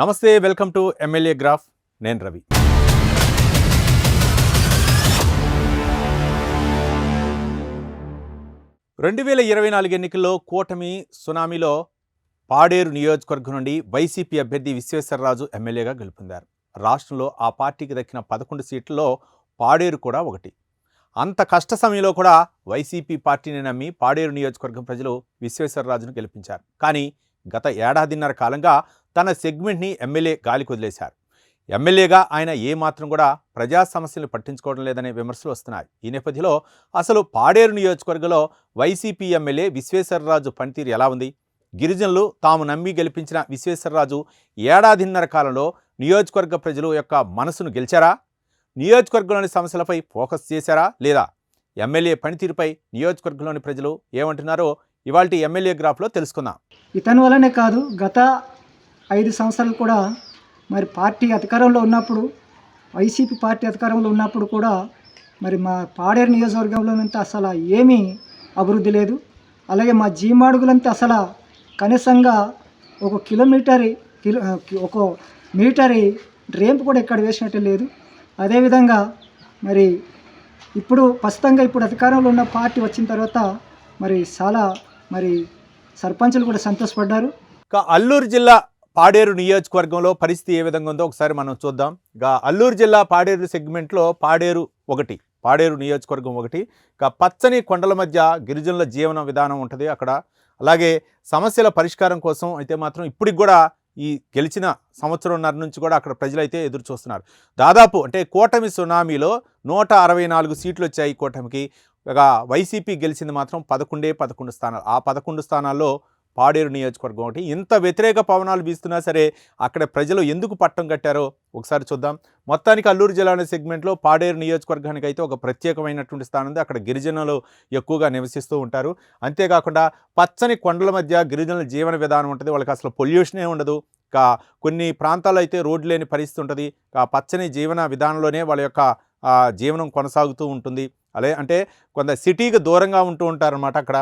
నమస్తే welcome to MLA graph. నేను రవి. రెండు వేల ఇరవై నాలుగు ఎన్నికల్లో కూటమి సునామీలో పాడేరు నియోజకవర్గం నుండి వైసీపీ అభ్యర్థి విశ్వేశ్వరరాజు ఎమ్మెల్యేగా గెలుపొందారు. రాష్ట్రంలో ఆ పార్టీకి దక్కిన పదకొండు సీట్లలో పాడేరు కూడా ఒకటి. అంత కష్ట సమయంలో కూడా వైసీపీ పార్టీని నమ్మి పాడేరు నియోజకవర్గం ప్రజలు విశ్వేశ్వరరాజును గెలిపించారు. కానీ గత ఏడాదిన్నర కాలంగా తన సెగ్మెంట్ని ఎమ్మెల్యే గాలికి వదిలేశారు. ఎమ్మెల్యేగా ఆయన ఏమాత్రం కూడా ప్రజా సమస్యలు పట్టించుకోవడం లేదనే విమర్శలు వస్తున్నాయి. ఈ నేపథ్యంలో అసలు పాడేరు నియోజకవర్గంలో వైసీపీ ఎమ్మెల్యే విశ్వేశ్వరరాజు పనితీరు ఎలా ఉంది? గిరిజనులు తాము నమ్మి గెలిపించిన విశ్వేశ్వరరాజు ఏడాదిన్నర కాలంలో నియోజకవర్గ ప్రజలు యొక్క మనసును గెలిచారా? నియోజకవర్గంలోని సమస్యలపై ఫోకస్ చేశారా లేదా? ఎమ్మెల్యే పనితీరుపై నియోజకవర్గంలోని ప్రజలు ఏమంటున్నారో ఇవాల్టి ఎమ్మెల్యే గ్రాఫ్లో తెలుసుకుందాం. ఇతని వల్లనే కాదు గత ఐదు సంవత్సరాలు కూడా మరి పార్టీ అధికారంలో ఉన్నప్పుడు వైసీపీ పార్టీ అధికారంలో ఉన్నప్పుడు కూడా మరి మా పాడేరు నియోజకవర్గంలోనంతా అసలు ఏమీ అభివృద్ధి లేదు. అలాగే మా జీమాడుగులంతా అసలు కనీసంగా ఒక కిలోమీటర్ కిలో ఒక మీటరీ రేంపు కూడా ఎక్కడ వేసినట్టు లేదు. అదేవిధంగా మరి ఇప్పుడు ప్రస్తుతంగా ఇప్పుడు అధికారంలో ఉన్న పార్టీ వచ్చిన తర్వాత మరి చాలా మరి సర్పంచులు కూడా సంతోషపడ్డారు. అల్లూరు జిల్లా పాడేరు నియోజకవర్గంలో పరిస్థితి ఏ విధంగా ఉందో ఒకసారి మనం చూద్దాం. ఇక అల్లూరు జిల్లా పాడేరు సెగ్మెంట్లో పాడేరు ఒకటి పాడేరు నియోజకవర్గం ఒకటి ఇక పచ్చని కొండల మధ్య గిరిజనుల జీవన విధానం ఉంటుంది అక్కడ. అలాగే సమస్యల పరిష్కారం కోసం అయితే మాత్రం ఇప్పటికి కూడా ఈ గెలిచిన సంవత్సరంన్నర నుంచి కూడా అక్కడ ప్రజలైతే ఎదురు చూస్తున్నారు. దాదాపు అంటే కూటమి సునామీలో నూట అరవై నాలుగు సీట్లు వచ్చాయి కూటమికి. ఇక వైసీపీ గెలిచింది మాత్రం పదకొండే పదకొండు స్థానాలు. ఆ పదకొండు స్థానాల్లో పాడేరు నియోజకవర్గం ఒకటి. ఇంత వ్యతిరేక పవనాలు వీస్తున్నా సరే అక్కడ ప్రజలు ఎందుకు పట్టం కట్టారో ఒకసారి చూద్దాం. మొత్తానికి అల్లూరు జిల్లా అనే సెగ్మెంట్లో పాడేరు నియోజకవర్గానికి అయితే ఒక ప్రత్యేకమైనటువంటి స్థానం ఉంది. అక్కడ గిరిజనులు ఎక్కువగా నివసిస్తూ ఉంటారు. అంతేకాకుండా పచ్చని కొండల మధ్య గిరిజనుల జీవన విధానం ఉంటుంది. వాళ్ళకి అసలు పొల్యూషనే ఉండదు. కా కొన్ని ప్రాంతాల్లో అయితే రోడ్డు లేని పరిస్థితి ఉంటుంది. ఆ పచ్చని జీవన విధానంలోనే వాళ్ళ యొక్క జీవనం కొనసాగుతూ ఉంటుంది. అలే అంటే కొంత సిటీకి దూరంగా ఉంటూ ఉంటారనమాట అక్కడ.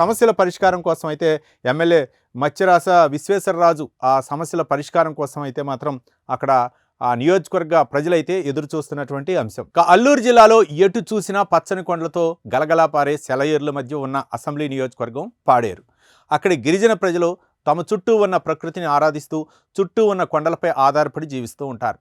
సమస్యల పరిష్కారం కోసం అయితే ఎమ్మెల్యే మత్స్యరాస విశ్వేశ్వరరాజు ఆ సమస్యల పరిష్కారం కోసం అయితే మాత్రం అక్కడ ఆ నియోజకవర్గ ప్రజలైతే ఎదురు చూస్తున్నటువంటి అంశం. అల్లూరు జిల్లాలో ఎటు చూసినా పచ్చని కొండలతో గలగలా పారే సెలయేర్ల మధ్య ఉన్న అసెంబ్లీ నియోజకవర్గం పాడేరు. అక్కడి గిరిజన ప్రజలు తమ చుట్టూ ఉన్న ప్రకృతిని ఆరాధిస్తూ చుట్టూ ఉన్న కొండలపై ఆధారపడి జీవిస్తూ ఉంటారు.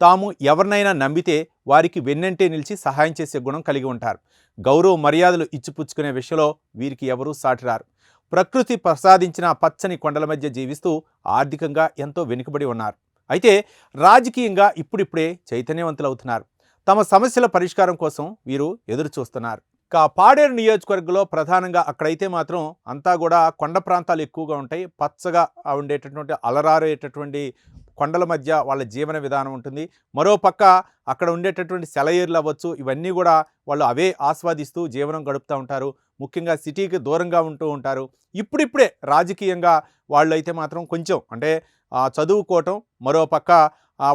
తాము ఎవరినైనా నమ్మితే వారికి వెన్నంటే నిలిచి సహాయం చేసే గుణం కలిగి ఉంటారు. గౌరవ మర్యాదలు ఇచ్చిపుచ్చుకునే విషయంలో వీరికి ఎవరూ సాటిరారు. ప్రకృతి ప్రసాదించిన పచ్చని కొండల మధ్య జీవిస్తూ ఆర్థికంగా ఎంతో వెనుకబడి ఉన్నారు. అయితే రాజకీయంగా ఇప్పుడిప్పుడే చైతన్యవంతులవుతున్నారు. తమ సమస్యల పరిష్కారం కోసం వీరు ఎదురు చూస్తున్నారు కా పాడేరు నియోజకవర్గంలో ప్రధానంగా అక్కడైతే మాత్రం అంతా కూడా కొండ ప్రాంతాలు ఎక్కువగా ఉంటాయి. పచ్చగా ఉండేటటువంటి అలరారేటటువంటి కొండల మధ్య వాళ్ళ జీవన విధానం ఉంటుంది. మరోపక్క అక్కడ ఉండేటటువంటి సెలయేర్లు అవ్వచ్చు ఇవన్నీ కూడా వాళ్ళు అవే ఆస్వాదిస్తూ జీవనం గడుపుతూ ఉంటారు. ముఖ్యంగా సిటీకి దూరంగా ఉంటూ ఉంటారు. ఇప్పుడిప్పుడే రాజకీయంగా వాళ్ళు అయితే మాత్రం కొంచెం అంటే చదువుకోవటం మరోపక్క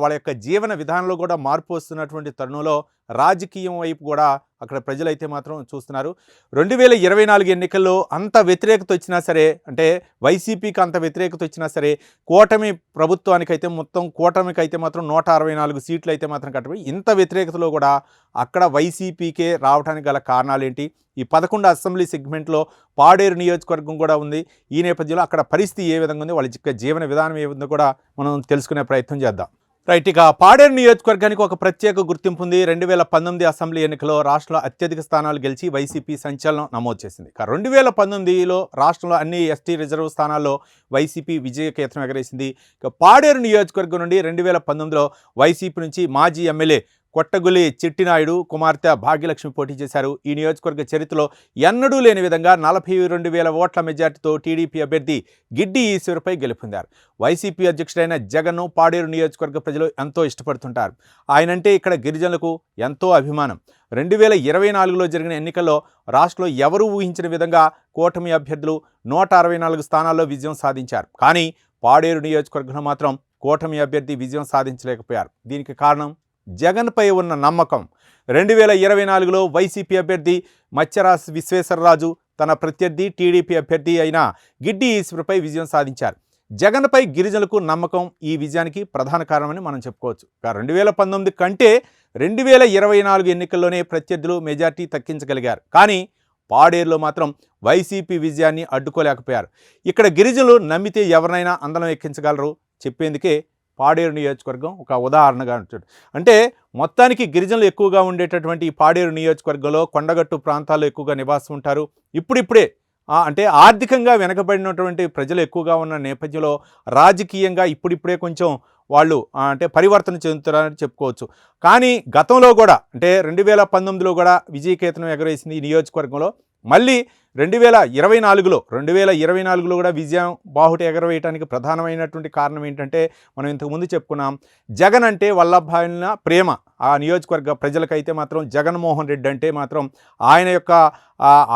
వాళ్ళ యొక్క జీవన విధానంలో కూడా మార్పు వస్తున్నటువంటి తరుణంలో రాజకీయం వైపు కూడా అక్కడ ప్రజలైతే మాత్రం చూస్తున్నారు. రెండు వేల ఇరవై నాలుగు ఎన్నికల్లో అంత వ్యతిరేకత వచ్చినా సరే అంటే వైసీపీకి అంత వ్యతిరేకత వచ్చినా సరే కూటమి ప్రభుత్వానికైతే మొత్తం కూటమికి అయితే మాత్రం నూట అరవై నాలుగు సీట్లు అయితే మాత్రం కట్టబడి ఇంత వ్యతిరేకతలో కూడా అక్కడ వైసీపీకే రావడానికి గల కారణాలు ఏంటి ఈ పదకొండు అసెంబ్లీ సెగ్మెంట్లో పాడేరు నియోజకవర్గం కూడా ఉంది. ఈ నేపథ్యంలో అక్కడ పరిస్థితి ఏ విధంగా ఉంది? వాళ్ళ జీవన విధానం ఏ విధంగా కూడా మనం తెలుసుకునే ప్రయత్నం చేద్దాం. రైట్ ఇక పాడేరు నియోజకవర్గానికి ఒక ప్రత్యేక గుర్తింపు ఉంది. రెండు వేల పంతొమ్మిది అసెంబ్లీ ఎన్నికలో రాష్ట్రంలో అత్యధిక స్థానాలు గెలిచి వైసీపీ సంచలనం నమోదు చేసింది రెండు వేల పంతొమ్మిదిలో రాష్ట్రంలో అన్ని ఎస్టీ రిజర్వ్ స్థానాల్లో వైసీపీ విజయకేతనం ఎగరేసింది. ఇక పాడేరు నియోజకవర్గం నుండి రెండు వేల పంతొమ్మిదిలో వైసీపీ నుంచి మాజీ ఎమ్మెల్యే కొట్టగులి చిట్టినాయుడు కుమార్తె భాగ్యలక్ష్మి పోటీ చేశారు. ఈ నియోజకవర్గ చరిత్రలో ఎన్నడూ లేని విధంగా నలభై రెండు వేల ఓట్ల మెజార్టీతో టీడీపీ అభ్యర్థి గిడ్డి ఈశ్వర్పై గెలుపొందారు. వైసీపీ అధ్యక్షుడైన జగన్ను పాడేరు నియోజకవర్గ ప్రజలు ఎంతో ఇష్టపడుతుంటారు. ఆయనంటే ఇక్కడ గిరిజనులకు ఎంతో అభిమానం. రెండు వేల ఇరవై నాలుగులో జరిగిన ఎన్నికల్లో రాష్ట్రంలో ఎవరూ ఊహించిన విధంగా కూటమి అభ్యర్థులు నూట అరవై నాలుగు స్థానాల్లో విజయం సాధించారు. కానీ పాడేరు నియోజకవర్గంలో మాత్రం కూటమి అభ్యర్థి విజయం సాధించలేకపోయారు. దీనికి కారణం జగన్పై ఉన్న నమ్మకం. రెండు వేల ఇరవై నాలుగులో వైసీపీ అభ్యర్థి మత్స్యరాజ్ విశ్వేశ్వరరాజు తన ప్రత్యర్థి టీడీపీ అభ్యర్థి అయిన గిడ్డి ఈశ్వర్పై విజయం సాధించారు. జగన్పై గిరిజనులకు నమ్మకం ఈ విజయానికి ప్రధాన కారణమని మనం చెప్పుకోవచ్చు. రెండు వేల పంతొమ్మిది కంటే రెండు వేల ఇరవై నాలుగు ఎన్నికల్లోనే ప్రత్యర్థులు మెజార్టీ తక్కించగలిగారు కానీ పాడేరులో మాత్రం వైసీపీ విజయాన్ని అడ్డుకోలేకపోయారు. ఇక్కడ గిరిజనులు నమ్మితే ఎవరినైనా అందలం ఎక్కించగలరు చెప్పేందుకే పాడేరు నియోజకవర్గం ఒక ఉదాహరణగా ఉంటుంది అంటే మొత్తానికి గిరిజనులు ఎక్కువగా ఉండేటటువంటి ఈ పాడేరు నియోజకవర్గంలో కొండగట్టు ప్రాంతాల్లో ఎక్కువగా నివాసం ఉంటారు. ఇప్పుడిప్పుడే అంటే ఆర్థికంగా వెనకబడినటువంటి ప్రజలు ఎక్కువగా ఉన్న నేపథ్యంలో రాజకీయంగా ఇప్పుడిప్పుడే కొంచెం వాళ్ళు అంటే పరివర్తన చెందుతున్నారని చెప్పుకోవచ్చు. కానీ గతంలో కూడా అంటే రెండు వేల పంతొమ్మిదిలో కూడా విజయకేతనం ఎగరేసింది ఈ నియోజకవర్గంలో. మళ్ళీ రెండు వేల ఇరవై నాలుగులో రెండు వేల ఇరవై నాలుగులో కూడా విజయం బాహుట ఎగరవేయడానికి ప్రధానమైనటువంటి కారణం ఏంటంటే మనం ఇంతకుముందు చెప్పుకున్నాం జగన్ అంటే వల్లభాయిన ప్రేమ. ఆ నియోజకవర్గ ప్రజలకైతే మాత్రం జగన్మోహన్ రెడ్డి అంటే మాత్రం ఆయన యొక్క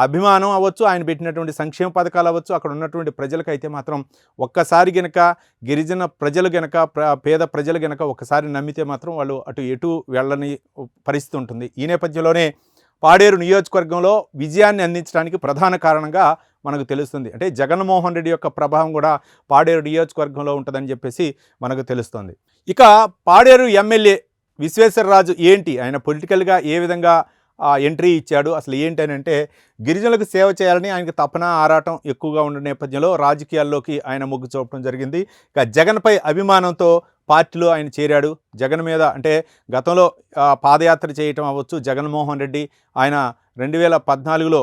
అభిమానం అవ్వచ్చు ఆయన పెట్టినటువంటి సంక్షేమ పథకాలు అవ్వచ్చు అక్కడ ఉన్నటువంటి ప్రజలకైతే మాత్రం ఒక్కసారి గనక గిరిజన ప్రజలు గనక పేద ప్రజలు గనక ఒక్కసారి నమ్మితే మాత్రం వాళ్ళు అటు ఎటు వెళ్ళని పరిస్థితి ఉంటుంది. ఈ నేపథ్యంలోనే పాడేరు నియోజకవర్గంలో విజయాన్ని అందించడానికి ప్రధాన కారణంగా మనకు తెలుస్తుంది. అంటే జగన్మోహన్ రెడ్డి యొక్క ప్రభావం కూడా పాడేరు నియోజకవర్గంలో ఉంటుందని చెప్పేసి మనకు తెలుస్తుంది. ఇక పాడేరు ఎమ్మెల్యే విశ్వేశ్వరరాజు ఏంటి? ఆయన పొలిటికల్గా ఏ విధంగా ఎంట్రీ ఇచ్చాడు? అసలు ఏంటి అని అంటే గిరిజనులకు సేవ చేయాలని ఆయనకు తపన ఆరాటం ఎక్కువగా ఉన్న నేపథ్యంలో రాజకీయాల్లోకి ఆయన మొగ్గు చూపడం జరిగింది. ఇక జగన్పై అభిమానంతో పార్టీలో ఆయన చేరాడు. జగన్ మీద అంటే గతంలో పాదయాత్ర చేయటం అవ్వచ్చు. జగన్మోహన్ రెడ్డి ఆయన రెండు వేల పద్నాలుగులో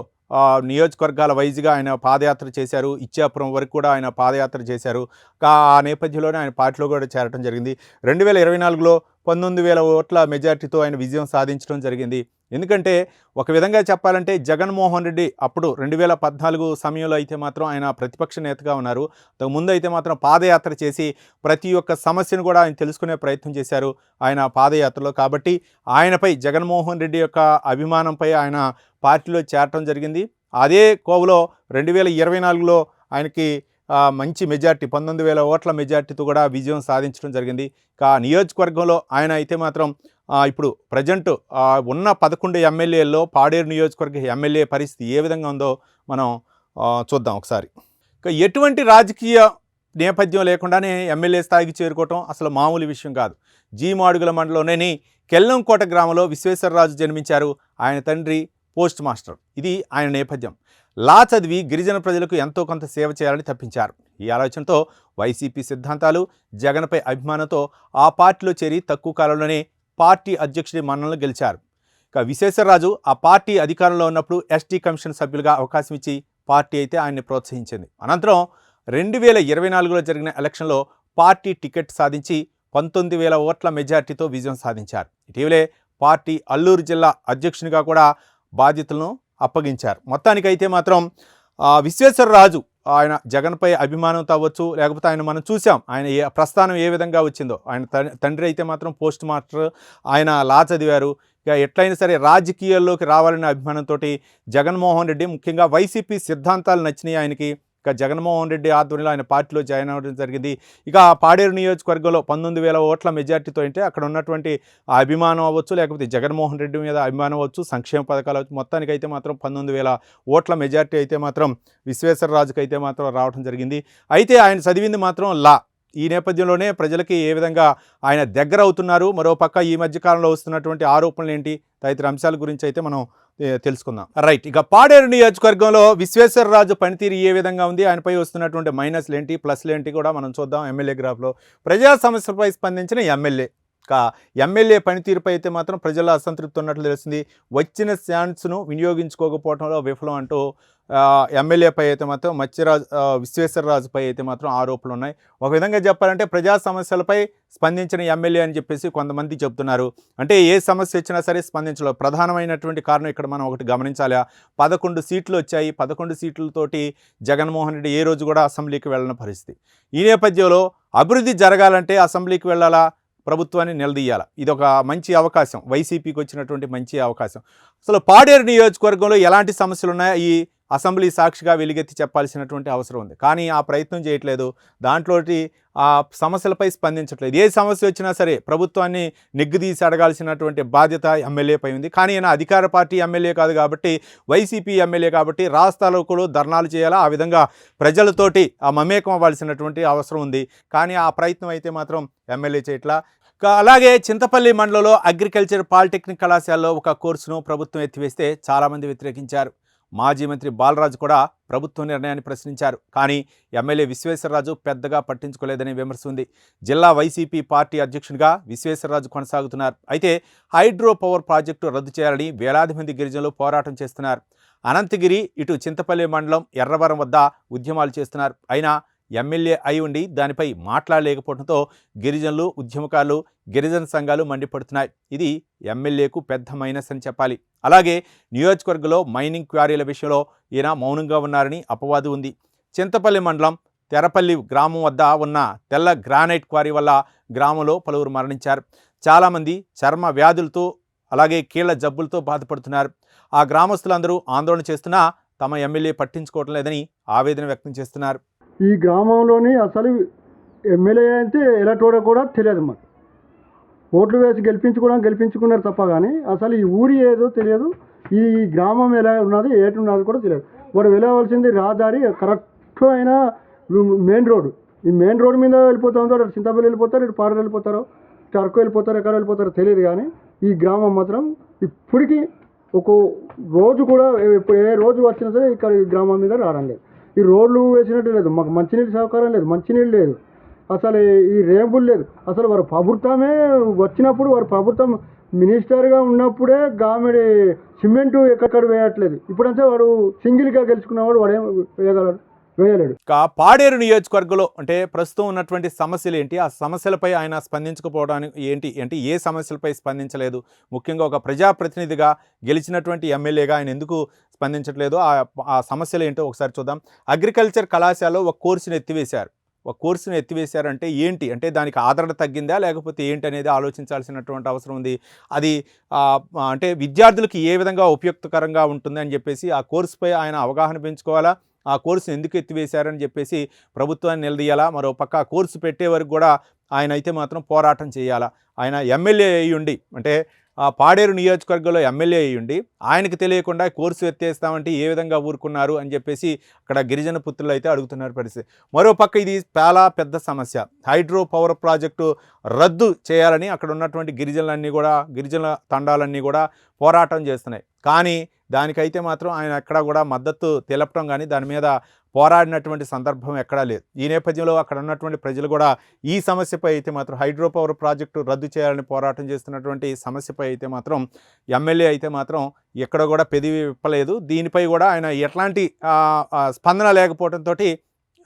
నియోజకవర్గాల వైజ్గా ఆయన పాదయాత్ర చేశారు. ఇచ్చాపురం వరకు కూడా ఆయన పాదయాత్ర చేశారు. కా- ఆ నేపథ్యంలోనే ఆయన పార్టీలో కూడా చేరటం జరిగింది. రెండు వేల ఇరవై నాలుగులో పంతొమ్మిది వేల ఓట్ల మెజార్టీతో ఆయన విజయం సాధించడం జరిగింది. ఎందుకంటే ఒక విధంగా చెప్పాలంటే జగన్మోహన్ రెడ్డి అప్పుడు రెండు వేల పద్నాలుగు సమయంలో అయితే మాత్రం ఆయన ప్రతిపక్ష నేతగా ఉన్నారు. ముందు అయితే మాత్రం పాదయాత్ర చేసి ప్రతి ఒక్క సమస్యను కూడా ఆయన తెలుసుకునే ప్రయత్నం చేశారు ఆయన పాదయాత్రలో. కాబట్టి ఆయనపై జగన్మోహన్ రెడ్డి యొక్క అభిమానంపై ఆయన పార్టీలో చేరటం జరిగింది. అదే కోవలో రెండు వేల ఇరవై నాలుగులో ఆయనకి మంచి మెజార్టీ పంతొమ్మిది వేల ఓట్ల మెజార్టీతో కూడా విజయం సాధించడం జరిగింది. ఇక ఆ నియోజకవర్గంలో ఆయన అయితే మాత్రం ఇప్పుడు ప్రజెంట్ ఉన్న పదకొండు ఎమ్మెల్యేల్లో పాడేరు నియోజకవర్గ ఎమ్మెల్యే పరిస్థితి ఏ విధంగా ఉందో మనం చూద్దాం ఒకసారి. ఎటువంటి రాజకీయ నేపథ్యం లేకుండానే ఎమ్మెల్యే స్థాయికి చేరుకోవటం అసలు మామూలు విషయం కాదు. జీ మాడుగుల మండలంలోని కెల్లంకోట గ్రామంలో విశ్వేశ్వరరాజు జన్మించారు. ఆయన తండ్రి పోస్ట్ మాస్టర్. ఇది ఆయన నేపథ్యం. లా చదివి గిరిజన ప్రజలకు ఎంతో కొంత సేవ చేయాలని తప్పించారు. ఈ ఆలోచనతో వైసీపీ సిద్ధాంతాలు జగన్పై అభిమానంతో ఆ పార్టీలో చేరి తక్కువ కాలంలోనే పార్టీ అధ్యక్షుడి మన్ననలు గెలిచారు. ఇక విశ్వేశ్వరరాజు ఆ పార్టీ అధికారంలో ఉన్నప్పుడు ఎస్టీ కమిషన్ సభ్యులుగా అవకాశం ఇచ్చి పార్టీ అయితే ఆయన్ని ప్రోత్సహించింది. అనంతరం రెండు వేల ఇరవై నాలుగులో జరిగిన ఎలక్షన్లో పార్టీ టికెట్ సాధించి పంతొమ్మిది వేల ఓట్ల మెజార్టీతో విజయం సాధించారు. ఇటీవలే పార్టీ అల్లూరు జిల్లా అధ్యక్షునిగా కూడా బాధ్యతలను అప్పగించారు. మొత్తానికైతే మాత్రం విశ్వేశ్వరరాజు ఆయన జగన్పై అభిమానం తవ్వచ్చు లేకపోతే ఆయన మనం చూసాం ఆయన ఏ ప్రస్థానం ఏ విధంగా వచ్చిందో ఆయన తండ్రి అయితే మాత్రం పోస్ట్ మాస్టర్ ఆయన లా చదివారు. ఇక ఎట్లయినా సరే రాజకీయాల్లోకి రావాలనే అభిమానంతో జగన్మోహన్ రెడ్డి ముఖ్యంగా వైసీపీ సిద్ధాంతాలు నచ్చినాయి ఆయనకి. ఇక జగన్మోహన్ రెడ్డి ఆధ్వర్యంలో ఆయన పార్టీలో జాయిన్ అవ్వడం జరిగింది. ఇక పాడేరు నియోజకవర్గంలో పంతొమ్మిది వేల ఓట్ల మెజార్టీతో అంటే అక్కడ ఉన్నటువంటి అభిమానం అవ్వచ్చు లేకపోతే జగన్మోహన్ రెడ్డి మీద అభిమానం అవ్వచ్చు సంక్షేమ పథకాలు అవ్వచ్చు మొత్తానికి అయితే మాత్రం పంతొమ్మిది వేల ఓట్ల మెజార్టీ అయితే మాత్రం విశ్వేశ్వరరాజుకి అయితే మాత్రం రావడం జరిగింది. అయితే ఆయన చదివింది మాత్రం లా. ఈ నేపథ్యంలోనే ప్రజలకి ఏ విధంగా ఆయన దగ్గర అవుతున్నారు మరో పక్క ఈ మధ్యకాలంలో వస్తున్నటువంటి ఆరోపణలు ఏంటి తదితర అంశాల గురించి అయితే మనం తెలుసుకుందాం. రైట్ ఇక పాడేరు నియోజకవర్గంలో విశ్వేశ్వరరాజు పనితీరు ఏ విధంగా ఉంది? ఆయనపై వస్తున్నటువంటి మైనస్లు ఏంటి ప్లస్లు ఏంటి కూడా మనం చూద్దాం ఎమ్మెల్యే గ్రాఫ్లో. ప్రజా సమస్యలపై స్పందించిన ఎమ్మెల్యే. ఎమ్మెల్యే పనితీరుపై అయితే మాత్రం ప్రజల అసంతృప్తి ఉన్నట్లు తెలిసింది వచ్చిన ఛాన్స్ను వినియోగించుకోకపోవడంలో విఫలం అంటూ ఎమ్మెల్యేపై అయితే మాత్రం మత్స్యరాజు విశ్వేశ్వరరాజుపై అయితే మాత్రం ఆరోపణలు ఉన్నాయి. ఒక విధంగా చెప్పాలంటే ప్రజా సమస్యలపై స్పందించిన ఎమ్మెల్యే అని చెప్పేసి కొంతమంది చెప్తున్నారు. అంటే ఏ సమస్య వచ్చినా సరే స్పందించలేదు. ప్రధానమైనటువంటి కారణం ఇక్కడ మనం ఒకటి గమనించాలి. పదకొండు సీట్లు వచ్చాయి. పదకొండు సీట్లతోటి జగన్మోహన్ రెడ్డి ఏ రోజు కూడా అసెంబ్లీకి వెళ్ళిన పరిస్థితి. ఈ నేపథ్యంలో అభివృద్ధి జరగాలంటే అసెంబ్లీకి వెళ్ళాలా? ప్రభుత్వాన్ని నిలదీయాలి? ఇది ఒక మంచి అవకాశం. వైసీపీకి వచ్చినటువంటి మంచి అవకాశం. అసలు పాడేరు నియోజకవర్గంలో ఎలాంటి సమస్యలు ఉన్నాయో ఈ అసెంబ్లీ సాక్షిగా వెలుగెత్తి చెప్పాల్సినటువంటి అవసరం ఉంది. కానీ ఆ ప్రయత్నం చేయట్లేదు. దాంట్లోటి ఆ సమస్యలపై స్పందించట్లేదు. ఏ సమస్య వచ్చినా సరే ప్రభుత్వాన్ని నిగ్గుదీసి అడగాల్సినటువంటి బాధ్యత ఎమ్మెల్యేపై ఉంది. కానీ ఆయన అధికార పార్టీ ఎమ్మెల్యే కాదు కాబట్టి వైసీపీ ఎమ్మెల్యే కాబట్టి రాష్ట్రాల్లో కూడా ధర్నాలు చేయాలా? ఆ విధంగా ప్రజలతోటి ఆ మమేకం అవ్వాల్సినటువంటి అవసరం ఉంది. కానీ ఆ ప్రయత్నం అయితే మాత్రం ఎమ్మెల్యే చేయట్లా. అలాగే చింతపల్లి మండలంలో అగ్రికల్చర్ పాలిటెక్నిక్ కళాశాలలో ఒక కోర్సును ప్రభుత్వం ఎత్తివేస్తే చాలామంది వ్యతిరేకించారు. మాజీ మంత్రి బాలరాజు కూడా ప్రభుత్వ నిర్ణయాన్ని ప్రశ్నించారు. కానీ ఎమ్మెల్యే విశ్వేశ్వరరాజు పెద్దగా పట్టించుకోలేదని విమర్శ ఉంది జిల్లా వైసీపీ పార్టీ అధ్యక్షుడిగా విశ్వేశ్వరరాజు కొనసాగుతున్నారు. అయితే హైడ్రో పవర్ ప్రాజెక్టు రద్దు చేయాలని వేలాది మంది గిరిజనులు పోరాటం చేస్తున్నారు. అనంతగిరి ఇటు చింతపల్లి మండలం ఎర్రవరం వద్ద ఉద్యమాలు చేస్తున్నారు. అయినా ఎమ్మెల్యే అయి ఉండి దానిపై మాట్లాడలేకపోవడంతో గిరిజనులు ఉద్యమకారులు గిరిజన సంఘాలు మండిపడుతున్నాయి. ఇది ఎమ్మెల్యేకు పెద్ద మైనస్ అని చెప్పాలి. అలాగే నియోజకవర్గంలో మైనింగ్ క్వారీల విషయంలో ఈయన మౌనంగా ఉన్నారని అపవాదు ఉంది. చింతపల్లి మండలం తెరపల్లి గ్రామం వద్ద ఉన్న తెల్ల గ్రానైట్ క్వారీ వల్ల గ్రామంలో పలువురు మరణించారు. చాలామంది చర్మ వ్యాధులతో అలాగే కీళ్ళ జబ్బులతో బాధపడుతున్నారు. ఆ గ్రామస్తులందరూ ఆందోళన చేస్తున్నా తమ ఎమ్మెల్యే పట్టించుకోవటం లేదని ఆవేదన వ్యక్తం చేస్తున్నారు. ఈ గ్రామంలోని అసలు ఎమ్మెల్యే అయితే ఎలాటోడో కూడా తెలియదు మాకు. ఓట్లు వేసి గెలిపించుకోవడం గెలిపించుకున్నారు తప్ప కానీ అసలు ఈ ఊరి ఏదో తెలియదు ఈ గ్రామం ఎలా ఉన్నది ఏటున్నది కూడా తెలియదు. వాడు వెళ్ళవలసింది రహదారి కరెక్ట్ అయిన మెయిన్ రోడ్ ఈ మెయిన్ రోడ్ మీద వెళ్ళిపోతా ఉందో అటు చింతపల్లి వెళ్ళిపోతారు ఇటు పాడలు వెళ్ళిపోతారు ఇటు అరకు వెళ్ళిపోతారు ఎక్కడ వెళ్ళిపోతారో తెలియదు కానీ ఈ గ్రామం మాత్రం ఇప్పటికీ ఒక రోజు కూడా ఇప్పుడు ఏ రోజు వచ్చినా సరే ఇక్కడ ఈ గ్రామం మీద రావడం లేదు. ఈ రోడ్లు వేసినట్టు లేదు. మాకు మంచినీళ్ళు సౌకర్యం లేదు. మంచినీళ్ళు లేదు. అసలు ఈ రేంబుల్ లేదు. అసలు వారు ప్రభుత్వమే వచ్చినప్పుడు వారు ప్రభుత్వం మినిస్టర్గా ఉన్నప్పుడే గామెడి సిమెంటు ఎక్కడ వేయట్లేదు. ఇప్పుడంతా వాడు సింగిల్గా గెలుచుకున్నవాడు వాడు ఏం వేయగలడు? వేయలేడు. పాడేరు నియోజకవర్గంలో అంటే ప్రస్తుతం ఉన్నటువంటి సమస్యలు ఏంటి? ఆ సమస్యలపై ఆయన స్పందించకపోవడానికి ఏంటి? అంటే ఏ సమస్యలపై స్పందించలేదు? ముఖ్యంగా ఒక ప్రజాప్రతినిధిగా గెలిచినటువంటి ఎమ్మెల్యేగా ఆయన ఎందుకు స్పందించట్లేదు? ఆ ఆ సమస్యలు ఏంటో ఒకసారి చూద్దాం. అగ్రికల్చర్ కళాశాలలో ఒక కోర్సును ఎత్తివేశారు. ఒక కోర్సును ఎత్తివేశారంటే ఏంటి? అంటే దానికి ఆదరణ తగ్గిందా? లేకపోతే ఏంటి అనేది ఆలోచించాల్సినటువంటి అవసరం ఉంది. అది అంటే విద్యార్థులకు ఏ విధంగా ఉపయుక్తకరంగా ఉంటుంది అని చెప్పేసి ఆ కోర్సుపై ఆయన అవగాహన పెంచుకోవాలా? ఆ కోర్సును ఎందుకు ఎత్తివేశారని చెప్పేసి ప్రభుత్వాన్ని నిలదీయాలా? మరో పక్క ఆ కోర్సు పెట్టే వరకు కూడా ఆయన అయితే మాత్రం పోరాటం చేయాలా? ఆయన ఎమ్మెల్యే అయ్యి ఉండి అంటే ఆ పాడేరు నియోజకవర్గంలో ఎమ్మెల్యే అయ్యుండి ఉండి ఆయనకు తెలియకుండా కోర్సు ఎత్తేస్తామంటే ఏ విధంగా ఊరుకున్నారు అని చెప్పేసి అక్కడ గిరిజన పుత్రులు అయితే అడుగుతున్నారు పరిస్థితి. మరో పక్క ఇది చాలా పెద్ద సమస్య. హైడ్రో పవర్ ప్రాజెక్టు రద్దు చేయాలని అక్కడ ఉన్నటువంటి గిరిజనులన్నీ కూడా గిరిజన తండాలన్నీ కూడా పోరాటం చేస్తున్నాయి. కానీ దానికైతే మాత్రం ఆయన ఎక్కడా కూడా మద్దతు తెలపడం కానీ దాని మీద పోరాడినటువంటి సందర్భం ఎక్కడా లేదు. ఈ నేపథ్యంలో అక్కడ ఉన్నటువంటి ప్రజలు కూడా ఈ సమస్యపై అయితే మాత్రం హైడ్రో పవర్ ప్రాజెక్టు రద్దు చేయాలని పోరాటం చేస్తున్నటువంటి సమస్యపై అయితే మాత్రం ఎమ్మెల్యే అయితే మాత్రం ఎక్కడ కూడా పెదివి విప్పలేదు. దీనిపై కూడా ఆయన ఎట్లాంటి స్పందన లేకపోవడంతో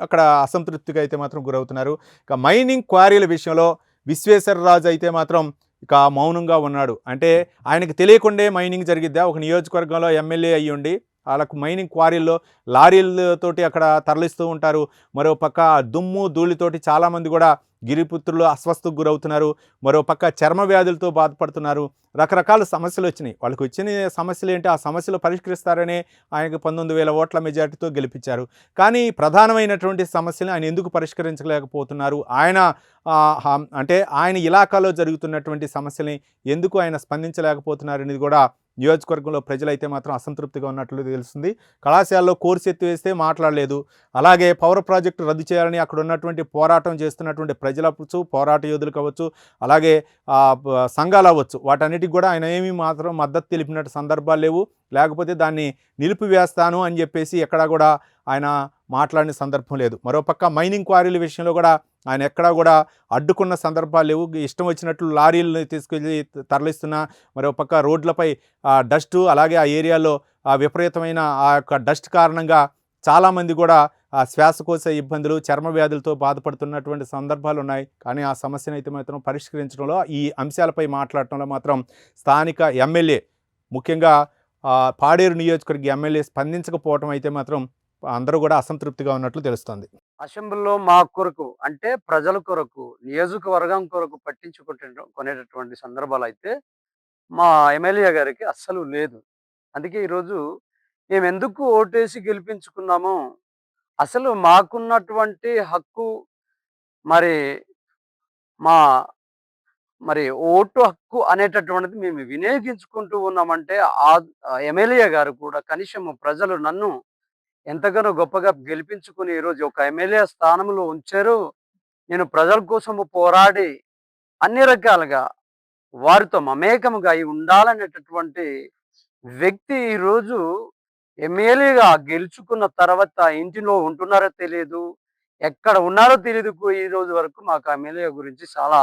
అక్కడ అసంతృప్తిగా అయితే మాత్రం గురవుతున్నారు. ఇక మైనింగ్ క్వారీల విషయంలో విశ్వేశ్వరరాజు అయితే మాత్రం ఇక మౌనంగా ఉన్నాడు. అంటే ఆయనకు తెలియకుండే మైనింగ్ జరిగిద్దా? ఒక నియోజకవర్గంలో ఎమ్మెల్యే అయ్యుండి వాళ్ళకు మైనింగ్ క్వారీల్లో లారీలతోటి అక్కడ తరలిస్తూ ఉంటారు. మరో పక్క దుమ్ము ధూళితోటి చాలామంది కూడా గిరిపుత్రులు అస్వస్థకు గురవుతున్నారు. మరో పక్క చర్మ వ్యాధులతో బాధపడుతున్నారు. రకరకాల సమస్యలు వచ్చినాయి. వాళ్ళకి వచ్చిన సమస్యలు ఏంటి? ఆ సమస్యలు పరిష్కరిస్తారనే ఆయనకు పంతొమ్మిది వేల ఓట్ల మెజార్టీతో గెలిపించారు. కానీ ప్రధానమైనటువంటి సమస్యలు ఆయన ఎందుకు పరిష్కరించలేకపోతున్నారు? ఆయన అంటే ఆయన ఇలాకాలో జరుగుతున్నటువంటి సమస్యల్ని ఎందుకు ఆయన స్పందించలేకపోతున్నారు అనేది కూడా నియోజకవర్గంలో ప్రజలైతే మాత్రం అసంతృప్తిగా ఉన్నట్లు తెలుస్తుంది. కళాశాలలో కోర్సు ఎత్తివేస్తే మాట్లాడలేదు. అలాగే పవర్ ప్రాజెక్టు రద్దు చేయాలని అక్కడ ఉన్నటువంటి పోరాటం చేస్తున్నటువంటి ప్రజలు అవ్వచ్చు పోరాట యోధులు కావచ్చు అలాగే సంఘాలు అవ్వచ్చు. వాటన్నిటికి కూడా ఆయన ఏమీ మాత్రం మద్దతు తెలిపినట్టు సందర్భాలు లేవు. లేకపోతే దాన్ని నిలిపివేస్తాను అని చెప్పేసి ఎక్కడా కూడా ఆయన మాట్లాడిన సందర్భం లేదు. మరోపక్క మైనింగ్ క్వారీల విషయంలో కూడా ఆయన ఎక్కడా కూడా అడ్డుకున్న సందర్భాలు లేవు. ఇష్టం వచ్చినట్లు లారీలను తీసుకెళ్ళి తరలిస్తున్న మరో పక్క రోడ్లపై ఆ డస్ట్ అలాగే ఆ ఏరియాలో ఆ విపరీతమైన ఆ యొక్క డస్ట్ కారణంగా చాలామంది కూడా ఆ శ్వాసకోశ ఇబ్బందులు చర్మ వ్యాధులతో బాధపడుతున్నటువంటి సందర్భాలు ఉన్నాయి. కానీ ఆ సమస్యను అయితే మాత్రం పరిష్కరించడంలో ఈ అంశాలపై మాట్లాడటంలో మాత్రం స్థానిక ఎమ్మెల్యే ముఖ్యంగా పాడేరు నియోజకవర్గ ఎమ్మెల్యే స్పందించకపోవటం అయితే మాత్రం అందరూ కూడా అసంతృప్తిగా ఉన్నట్లు తెలుస్తుంది. అసెంబ్లీలో మా కొరకు అంటే ప్రజల కొరకు నియోజకవర్గం కొరకు పట్టించుకుంటే కొనేటటువంటి సందర్భాలు అయితే మా ఎమ్మెల్యే గారికి అస్సలు లేదు. అందుకే ఈరోజు మేము ఎందుకు ఓటేసి గెలిపించుకున్నాము అసలు మాకున్నటువంటి హక్కు మరి మా మరి ఓటు హక్కు అనేటటువంటిది మేము వినియోగించుకుంటూ ఉన్నామంటే ఆ ఎమ్మెల్యే గారు కూడా కనీసం ప్రజలు నన్ను ఎంతగానో గొప్పగా గెలిపించుకుని ఈరోజు ఒక ఎమ్మెల్యే స్థానంలో ఉంచారు. నేను ప్రజల కోసము పోరాడి అన్ని రకాలుగా వారితో మమేకముగా అయి ఉండాలనేటటువంటి వ్యక్తి ఈరోజు ఎమ్మెల్యేగా గెలుచుకున్న తర్వాత ఇంటిలో ఉంటున్నారో తెలియదు ఎక్కడ ఉన్నారో తెలియదు ఈ రోజు వరకు మాకు ఎమ్మెల్యే గురించి చాలా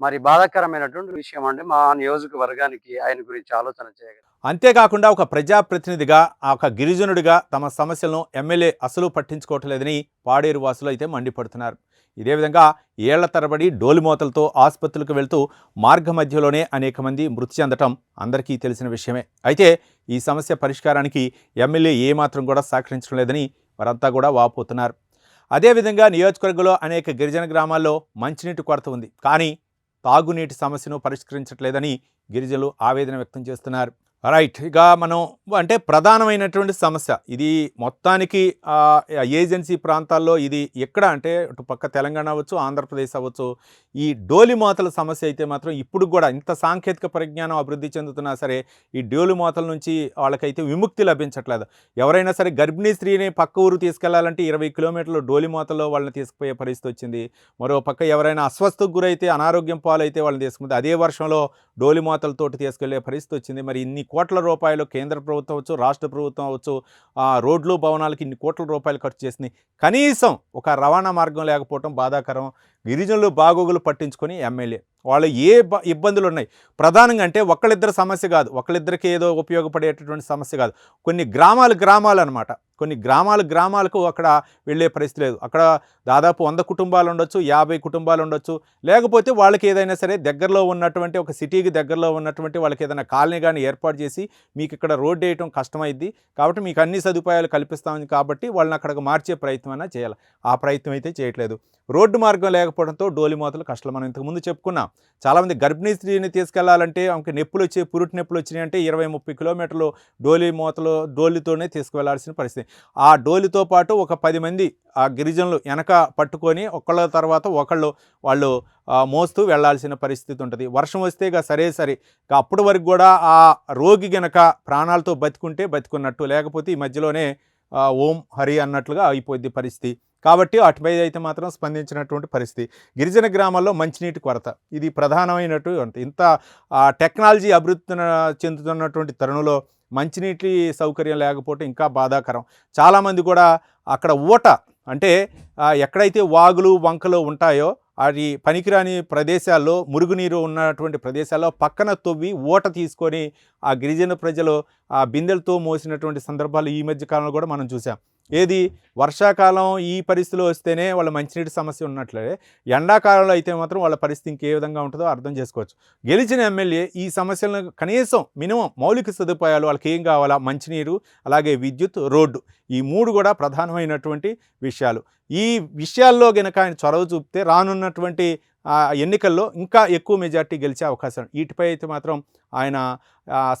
మరి బాధాకరమైనటువంటి విషయం అండి. మా నియోజకవర్గానికి ఆయన గురించి ఆలోచన చేయగలం. అంతేకాకుండా ఒక ప్రజాప్రతినిధిగా ఆ ఒక గిరిజనుడిగా తమ సమస్యలను ఎమ్మెల్యే అసలు పట్టించుకోవట్లేదని పాడేరు వాసులు అయితే మండిపడుతున్నారు. ఇదే విధంగా ఏళ్ళ తరబడి డోలిమోతలతో ఆసుపత్రులకు వెళ్తూ మార్గ మధ్యలోనే అనేక మంది మృతి చెందటం అందరికీ తెలిసిన విషయమే. అయితే ఈ సమస్య పరిష్కారానికి ఎమ్మెల్యే ఏమాత్రం కూడా సహకరించడం లేదని వారంతా కూడా వాపోతున్నారు. అదేవిధంగా నియోజకవర్గంలో అనేక గిరిజన గ్రామాల్లో మంచినీటి కొరత ఉంది. కానీ తాగునీటి సమస్యను పరిష్కరించట్లేదని గిరిజనులు ఆవేదన వ్యక్తం చేస్తున్నారు. రైట్ ఇక మనం అంటే ప్రధానమైనటువంటి సమస్య. ఇది మొత్తానికి ఏజెన్సీ ప్రాంతాల్లో ఇది ఎక్కడ అంటే ఇటు పక్క తెలంగాణ అవ్వచ్చు ఆంధ్రప్రదేశ్ అవ్వచ్చు ఈ డోలి మోతల సమస్య అయితే మాత్రం ఇప్పుడు కూడా ఇంత సాంకేతిక పరిజ్ఞానం అభివృద్ధి చెందుతున్నా సరే ఈ డోలి మోతల నుంచి వాళ్ళకైతే విముక్తి లభించట్లేదు. ఎవరైనా సరే గర్భిణీ స్త్రీని పక్క ఊరు తీసుకెళ్ళాలంటే ఇరవై కిలోమీటర్లు డోలిమాతలో వాళ్ళని తీసుకుపోయే పరిస్థితి వచ్చింది. మరో పక్క ఎవరైనా అస్వస్థకు గురైతే అనారోగ్యం పాలైతే వాళ్ళని తీసుకుంటే అదే వర్షంలో డోలి మోతలతోటి తీసుకెళ్ళే పరిస్థితి వచ్చింది. మరి ఇన్ని కోట్ల రూపాయలు కేంద్ర ప్రభుత్వం అవచ్చు రాష్ట్ర ప్రభుత్వం అవచ్చు ఆ రోడ్లు భవనాలకి ఇన్ని కోట్ల రూపాయలు ఖర్చు చేసింది కనీసం ఒక రవాణా మార్గం లేకపోవడం బాధాకరం. గిరిజనులు బాగోగులు పట్టించుకొని ఎమ్మెల్యే. వాళ్ళు ఏ బ- ఇబ్బందులు ఉన్నాయి ప్రధానంగా అంటే ఒకళ్ళిద్దరు సమస్య కాదు. ఒకళ్ళిద్దరికి ఏదో ఉపయోగపడేటటువంటి సమస్య కాదు. కొన్ని గ్రామాలు గ్రామాలు అనమాట కొన్ని గ్రామాలు గ్రామాలకు అక్కడ వెళ్ళే పరిస్థితి లేదు. అక్కడ దాదాపు వంద కుటుంబాలు ఉండొచ్చు యాభై కుటుంబాలు ఉండొచ్చు. లేకపోతే వాళ్ళకి ఏదైనా సరే దగ్గరలో ఉన్నటువంటి ఒక సిటీకి దగ్గరలో ఉన్నటువంటి వాళ్ళకి ఏదైనా కాలనీ కానీ ఏర్పాటు చేసి మీకు ఇక్కడ రోడ్డు వేయటం కష్టమైద్ది. కాబట్టి మీకు అన్ని సదుపాయాలు కల్పిస్తామని కాబట్టి వాళ్ళని అక్కడికి మార్చే ప్రయత్నం అయినా చేయాలి. ఆ ప్రయత్నం అయితే చేయట్లేదు. రోడ్డు మార్గం లేకపోవడంతో డోలి కష్టాలు కష్టం మనం ఇంతకుముందు చెప్పుకున్నాం. చాలామంది గర్భిణీ స్త్రీని తీసుకెళ్ళాలంటే ఆమెకి నొప్పులు వచ్చి పురుటి నొప్పులు వచ్చినాయి అంటే ఇరవై ముప్పై కిలోమీటర్లు డోలి మూతలు డోలితోనే తీసుకువెళ్ళాల్సిన పరిస్థితి. ఆ డోలితో పాటు ఒక పది మంది ఆ గిరిజనులు వెనక పట్టుకొని ఒకళ్ళ తర్వాత ఒకళ్ళు వాళ్ళు మోస్తూ వెళ్ళాల్సిన పరిస్థితి ఉంటుంది. వర్షం వస్తే ఇక సరే సరే. ఇక అప్పటి వరకు కూడా ఆ రోగి గనక ప్రాణాలతో బతికుంటే బతికున్నట్టు. లేకపోతే ఈ మధ్యలోనే ఓం హరి అన్నట్లుగా అయిపోద్ది పరిస్థితి. కాబట్టి అటుపై అయితే మాత్రం స్పందించినటువంటి పరిస్థితి. గిరిజన గ్రామాల్లో మంచినీటి కొరత. ఇది ప్రధానమైనటువంటి ఇంత టెక్నాలజీ అభివృద్ధి చెందుతున్నటువంటి తరుణంలో మంచినీటి సౌకర్యం లేకపోతే ఇంకా బాధాకరం. చాలామంది కూడా అక్కడ ఊట అంటే ఎక్కడైతే వాగులు వంకలు ఉంటాయో అది పనికిరాని ప్రదేశాల్లో మురుగునీరు ఉన్నటువంటి ప్రదేశాల్లో పక్కన తవ్వి ఓట తీసుకొని ఆ గిరిజన ప్రజలు ఆ బిందెలతో మోసినటువంటి సందర్భాలు ఈ మధ్య కాలంలో కూడా మనం చూసాం ఏది? వర్షాకాలం ఈ పరిస్థితిలో వస్తేనే వాళ్ళ మంచినీటి సమస్య ఉన్నట్లే. ఎండాకాలంలో అయితే మాత్రం వాళ్ళ పరిస్థితి ఇంకే విధంగా ఉంటుందో అర్థం చేసుకోవచ్చు. గెలిచిన ఎమ్మెల్యే ఈ సమస్యలను కనీసం మినిమం మౌలిక సదుపాయాలు వాళ్ళకి ఏం కావాలా? మంచినీరు అలాగే విద్యుత్ రోడ్డు ఈ మూడు కూడా ప్రధానమైనటువంటి విషయాలు. ఈ విషయాల్లో గనక ఆయన చొరవ చూపితే రానున్నటువంటి ఎన్నికల్లో ఇంకా ఎక్కువ మెజార్టీ గెలిచే అవకాశం. వీటిపై అయితే మాత్రం ఆయన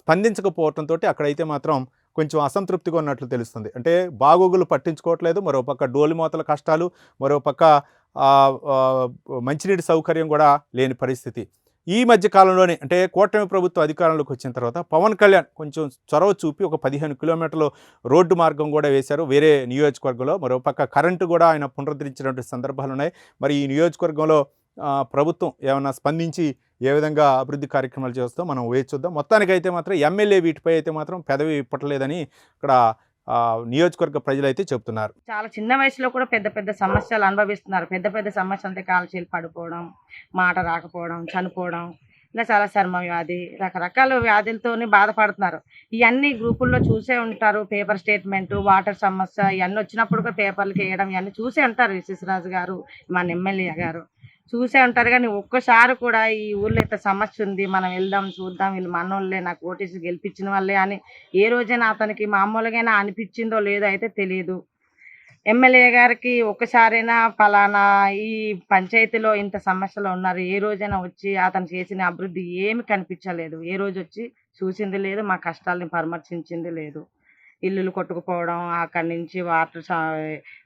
స్పందించకపోవటంతో స్పందించకపోవడంతో అక్కడైతే మాత్రం కొంచెం అసంతృప్తిగా ఉన్నట్లు తెలుస్తుంది. అంటే బాగోగులు పట్టించుకోవట్లేదు. మరోపక్క డోలిమోతల కష్టాలు మరోపక్క మంచినీటి సౌకర్యం కూడా లేని పరిస్థితి. ఈ మధ్య కాలంలోనే అంటే కూటమి ప్రభుత్వం అధికారంలోకి వచ్చిన తర్వాత పవన్ కళ్యాణ్ కొంచెం చొరవ చూపి ఒక పదిహేను కిలోమీటర్లు రోడ్డు మార్గం కూడా వేశారు. వేరే నియోజకవర్గంలో మరోపక్క కరెంటు కూడా ఆయన పునరుద్ధరించినటువంటి సందర్భాలు ఉన్నాయి. మరి ఈ నియోజకవర్గంలో ప్రభుత్వం ఏమైనా స్పందించి ఏ విధంగా అభివృద్ధి కార్యక్రమాలు చేస్తాం మనం వేచి చూద్దాం. మొత్తానికైతే మాత్రం ఎమ్మెల్యే వీటిపై అయితే మాత్రం పెదవి ఇప్పట్లేదని ఇక్కడ నియోజకవర్గ నియోజకవర్గ ప్రజలైతే చెప్తున్నారు. చాలా చిన్న వయసులో కూడా పెద్ద పెద్ద సమస్యలు అనుభవిస్తున్నారు. పెద్ద పెద్ద సమస్యలు అంటే కాల్చీలు పడిపోవడం మాట రాకపోవడం చనిపోవడం ఇలా చాలా చర్మ వ్యాధి రకరకాల వ్యాధులతోని బాధపడుతున్నారు. ఇవన్నీ గ్రూపుల్లో చూసే ఉంటారు. పేపర్ స్టేట్మెంట్ వాటర్ సమస్య ఇవన్నీ వచ్చినప్పుడు కూడా పేపర్లకి వేయడం ఇవన్నీ చూసే ఉంటారు విశ్వరాజు గారు మన ఎమ్మెల్యే గారు. చూసే ఉంటారు కానీ ఒక్కసారి కూడా ఈ ఊళ్ళో ఇంత సమస్య ఉంది మనం వెళ్దాం చూద్దాం వీళ్ళు మనోళ్ళే నాకు ఓటీసీ గెలిపించిన వాళ్ళే అని ఏ రోజైనా అతనికి మామూలుగానే అనిపించిందో లేదో అయితే తెలియదు ఎమ్మెల్యే గారికి ఒక్కసారైనా ఫలానా ఈ పంచాయతీలో ఇంత సమస్యలు ఉన్నారు ఏ రోజైనా వచ్చి అతను చేసిన అభివృద్ధి ఏమి కనిపించలేదు. ఏ రోజు వచ్చి చూసింది లేదు మా కష్టాలని పరామర్శించింది లేదు. ఇల్లులు కొట్టుకుపోవడం అక్కడి నుంచి వాటర్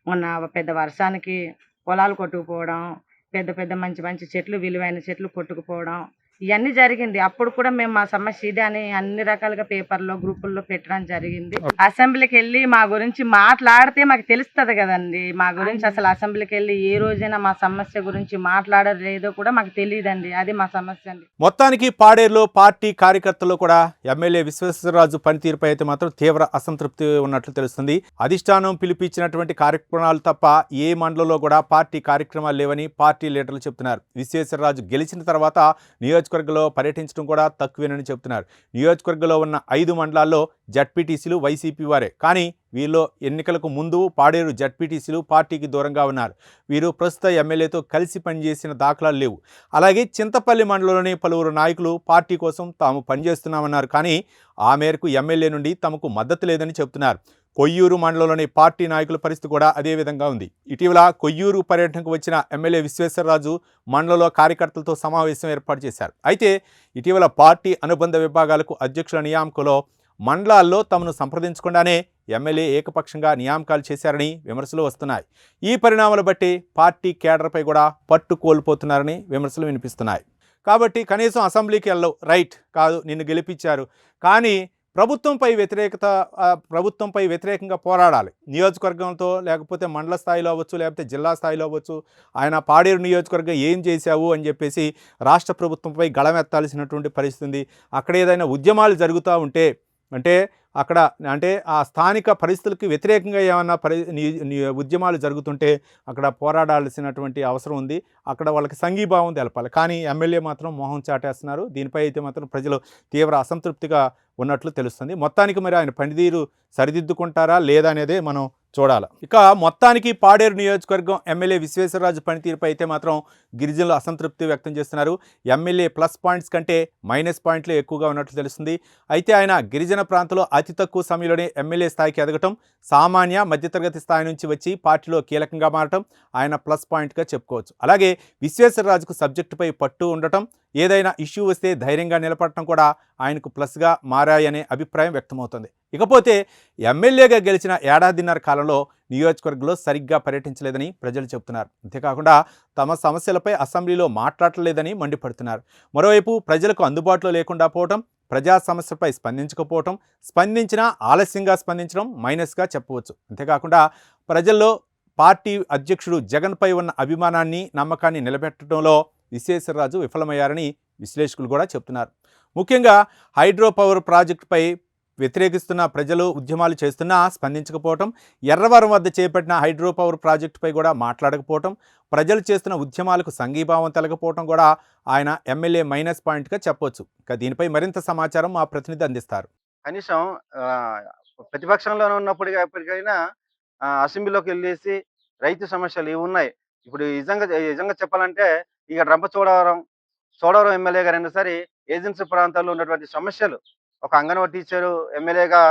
మొన్న పెద్ద వర్షానికి పొలాలు కొట్టుకుపోవడం పెద్ద పెద్ద మంచి మంచి చెట్లు విలువైన చెట్లు కొట్టుకుపోవడం ఇవన్నీ జరిగింది. అప్పుడు కూడా మేము మా సమస్య ఇది అని అన్ని రకాలుగా పేపర్లో గ్రూపుల్లో పెట్టడం జరిగింది. అసెంబ్లీకి వెళ్ళి మా గురించి మాట్లాడితే మాకు తెలుస్తుంది కదండి. మా గురించి అసలు అసెంబ్లీకి వెళ్ళి ఏ రోజైనా మా సమస్య గురించి మాట్లాడలేదో కూడా మాకు తెలియదండి. అది మా సమస్య అండి. మొత్తానికి పాడేరులో పార్టీ కార్యకర్తలు కూడా ఎమ్మెల్యే విశ్వేశ్వరరాజు పనితీరుపై అయితే మాత్రం తీవ్ర అసంతృప్తి ఉన్నట్లు తెలుస్తుంది. అధిష్టానం పిలిపించినటువంటి కార్యక్రమాలు తప్ప ఏ మండలంలో కూడా పార్టీ కార్యక్రమాలు లేవని పార్టీ లీడర్లు చెప్తున్నారు. విశ్వేశ్వరరాజు గెలిచిన తర్వాత నియోజకవర్గంలో పర్యటించడం కూడా తక్కువేనని చెబుతున్నారు. నియోజకవర్గంలో ఉన్న ఐదు మండలాల్లో జడ్పీటీసీలు వైసీపీ వారే. కానీ వీళ్ళు ఎన్నికలకు ముందు పాడేరు జడ్పీటీసీలు పార్టీకి దూరంగా ఉన్నారు. వీరు ప్రస్తుత ఎమ్మెల్యేతో కలిసి పనిచేసిన దాఖలాలు లేవు. అలాగే చింతపల్లి మండలంలోని పలువురు నాయకులు పార్టీ కోసం తాము పనిచేస్తున్నామన్నారు. కానీ ఆ మేరకు ఎమ్మెల్యే నుండి తమకు మద్దతు లేదని చెబుతున్నారు. కొయ్యూరు మండలంలోని పార్టీ నాయకుల పరిస్థితి కూడా అదే విధంగా ఉంది. ఇటీవల కొయ్యూరు పర్యటనకు వచ్చిన ఎమ్మెల్యే విశ్వేశ్వరరాజు మండలంలో కార్యకర్తలతో సమావేశం ఏర్పాటు చేశారు. అయితే ఇటీవల పార్టీ అనుబంధ విభాగాలకు అధ్యక్షుల నియామకంలో మండలాల్లో తమను సంప్రదించకుండానే ఎమ్మెల్యే ఏకపక్షంగా నియామకాలు చేశారని విమర్శలు వస్తున్నాయి. ఈ పరిణామాలు బట్టి పార్టీ కేడర్పై కూడా పట్టు కోల్పోతున్నారని విమర్శలు వినిపిస్తున్నాయి. కాబట్టి కనీసం అసెంబ్లీకి వెళ్ళవు. రైట్ కాదు నిన్ను గెలిపించారు. కానీ ప్రభుత్వంపై వ్యతిరేకత ప్రభుత్వంపై వ్యతిరేకంగా పోరాడాలి. నియోజకవర్గంతో లేకపోతే మండల స్థాయిలో అవ్వచ్చు లేకపోతే జిల్లా స్థాయిలో అవ్వచ్చు ఆయన పాడేరు నియోజకవర్గం ఏం చేశావు అని చెప్పేసి రాష్ట్ర ప్రభుత్వంపై గళమెత్తాల్సినటువంటి పరిస్థితి ఉంది. అక్కడ ఏదైనా ఉద్యమాలు జరుగుతూ ఉంటే అంటే అక్కడ అంటే ఆ స్థానిక పరిస్థితులకు వ్యతిరేకంగా ఏమైనా పరి ఉద్యమాలు జరుగుతుంటే అక్కడ పోరాడాల్సినటువంటి అవసరం ఉంది. అక్కడ వాళ్ళకి సంఘీభావం తెలపాలి. కానీ ఎమ్మెల్యే మాత్రం మోహం చాటేస్తున్నారు. దీనిపై అయితే మాత్రం ప్రజలు తీవ్ర అసంతృప్తిగా ఉన్నట్లు తెలుస్తుంది. మొత్తానికి మరి ఆయన పనితీరు సరిదిద్దుకుంటారా లేదా అనేదే మనం చూడాలి. ఇక మొత్తానికి పాడేరు నియోజకవర్గం ఎమ్మెల్యే విశ్వేశ్వరరాజు పనితీరుపై అయితే మాత్రం గిరిజనులు అసంతృప్తి వ్యక్తం చేస్తున్నారు. ఎమ్మెల్యే ప్లస్ పాయింట్స్ కంటే మైనస్ పాయింట్లే ఎక్కువగా ఉన్నట్లు తెలుస్తుంది. అయితే ఆయన గిరిజన ప్రాంతంలో అతి అతి తక్కువ సమయంలోనే ఎమ్మెల్యే స్థాయికి ఎదగటం సామాన్య మధ్యతరగతి స్థాయి నుంచి వచ్చి పార్టీలో కీలకంగా మారటం ఆయన ప్లస్ పాయింట్గా చెప్పుకోవచ్చు. అలాగే విశ్వేశ్వరరాజుకు సబ్జెక్టుపై పట్టు ఉండటం ఏదైనా ఇష్యూ వస్తే ధైర్యంగా నిలబడటం కూడా ఆయనకు ప్లస్గా మారాయనే అభిప్రాయం వ్యక్తమవుతుంది. ఇకపోతే ఎమ్మెల్యేగా గెలిచిన ఏడాదిన్నర కాలంలో నియోజకవర్గంలో సరిగ్గా పర్యటించలేదని ప్రజలు చెబుతున్నారు. అంతేకాకుండా తమ సమస్యలపై అసెంబ్లీలో మాట్లాడలేదని మండిపడుతున్నారు. మరోవైపు ప్రజలకు అందుబాటులో లేకుండా పోవటం ప్రజా సమస్యపై స్పందించకపోవటం స్పందించినా ఆలస్యంగా స్పందించడం మైనస్గా చెప్పవచ్చు. అంతేకాకుండా ప్రజల్లో పార్టీ అధ్యక్షుడు జగన్పై ఉన్న అభిమానాన్ని నమ్మకాన్ని నిలబెట్టడంలో విశ్వేశ్వరరాజు విఫలమయ్యారని విశ్లేషకులు కూడా చెబుతున్నారు. ముఖ్యంగా హైడ్రో పవర్ ప్రాజెక్టుపై వ్యతిరేకిస్తున్న ప్రజలు ఉద్యమాలు చేస్తున్నా స్పందించకపోవటం ఎర్రవరం వద్ద చేపట్టిన హైడ్రో పవర్ ప్రాజెక్టుపై కూడా మాట్లాడకపోవటం ప్రజలు చేస్తున్న ఉద్యమాలకు సంఘీభావం తెలకపోవటం కూడా ఆయన ఎమ్మెల్యే మైనస్ పాయింట్గా చెప్పొచ్చు. ఇక దీనిపై మరింత సమాచారం మా ప్రతినిధి అందిస్తారు. కనీసం ప్రతిపక్షంలోనే ప్రతిపక్షంలో ఉన్నప్పుడు ఎప్పటికైనా అసెంబ్లీలోకి వెళ్ళేసి రైతు సమస్యలు ఇవి ఉన్నాయి. ఇప్పుడు నిజంగా నిజంగా చెప్పాలంటే ఇక రంపచోడవరం చోడవరం ఎమ్మెల్యే గారు అయినా సరే ఏజెన్సీ ప్రాంతాల్లో ఉన్నటువంటి సమస్యలు ఒక అంగన్వాడీ టీచరు ఎమ్మెల్యేగా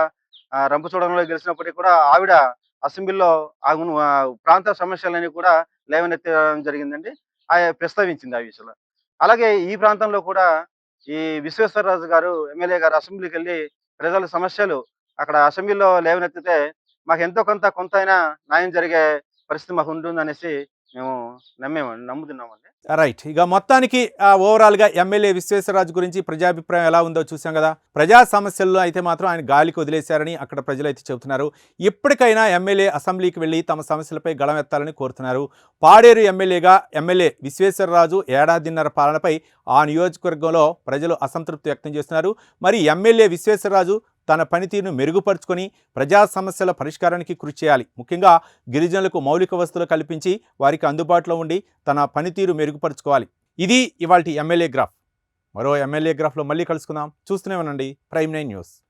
చూడంలో గెలిచినప్పటికీ కూడా ఆవిడ అసెంబ్లీలో ఆ ప్రాంత సమస్యలన్నీ కూడా లేవనెత్తడం జరిగిందండి. ఆ ప్రస్తావించింది ఆ విషయంలో. అలాగే ఈ ప్రాంతంలో కూడా ఈ విశ్వేశ్వరరాజు గారు ఎమ్మెల్యే గారు అసెంబ్లీకి వెళ్ళి ప్రజల సమస్యలు అక్కడ అసెంబ్లీలో లేవనెత్తితే మాకు ఎంతో కొంత కొంత అయినా న్యాయం జరిగే పరిస్థితి మాకు ఉంటుంది అనేసి మేము నమ్మేమండి నమ్ముతున్నామండి. రైట్. ఇక మొత్తానికి ఓవరాల్గా ఎమ్మెల్యే విశ్వేశ్వరరాజు గురించి ప్రజాభిప్రాయం ఎలా ఉందో చూసాం కదా. ప్రజా సమస్యల్లో అయితే మాత్రం ఆయన గాలికి వదిలేశారని అక్కడ ప్రజలు అయితే చెబుతున్నారు. ఇప్పటికైనా ఎమ్మెల్యే అసెంబ్లీకి వెళ్ళి తమ సమస్యలపై గళమెత్తాలని కోరుతున్నారు. పాడేరు ఎమ్మెల్యేగా ఎమ్మెల్యే విశ్వేశ్వరరాజు ఏడాదిన్నర పాలనపై ఆ నియోజకవర్గంలో ప్రజలు అసంతృప్తి వ్యక్తం చేస్తున్నారు. మరి ఎమ్మెల్యే విశ్వేశ్వరరాజు తన పనితీరును మెరుగుపరుచుకొని ప్రజా సమస్యల పరిష్కారానికి కృషి చేయాలి. ముఖ్యంగా గిరిజనులకు మౌలిక వసతులు కల్పించి వారికి అందుబాటులో ఉండి తన పనితీరు మెరుగుపరుచుకోవాలి. ఇది ఇవాల్టి ఎమ్మెల్యే గ్రాఫ్. మరో ఎమ్మెల్యే గ్రాఫ్లో మళ్ళీ కలుసుకుందాం. చూస్తూనే ఉండండి. Prime nine news.